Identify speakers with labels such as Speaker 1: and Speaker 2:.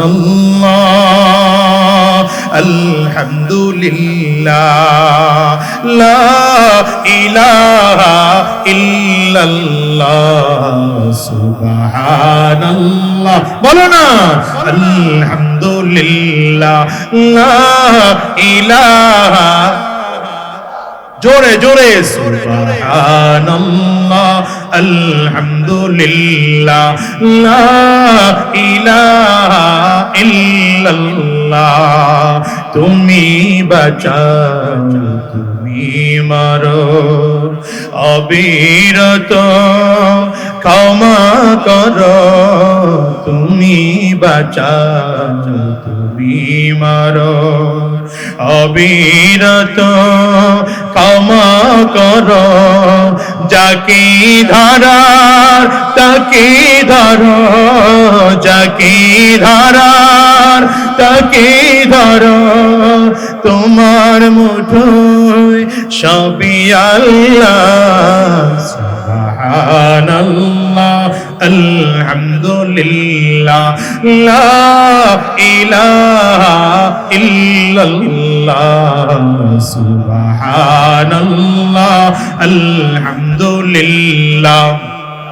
Speaker 1: সুবহানাল্লাহ, আলহামদুলিল্লাহ, লা ইলাহা ইল্লাল্লাহ, সুবহানাল্লাহ, বলো না, আলহামদুলিল্লাহ, লা ইলাহা, জোরে জোরে, সুবহানাল্লাহ, আলহামদুলিল্লাহ, লা ইল্লাল্লাহ, তুমি বাঁচাও, তুমি মারো। অবিরত ক্ষমা করো, তুমি বাঁচাও, তুমি মারো। অবিরত ক্ষমা করো, যাকে ধারার তাকে ধরো। যাকে ধারার, তাকে ধরো। তোমার মুঠোয় সবই আল্লাহ। সুবহানাল্লাহ, আলহামদুলিল্লাহ, লা ইলাহা ইল্লাল্লাহ, সুবহানাল্লাহ, আলহামদুলিল্লাহ।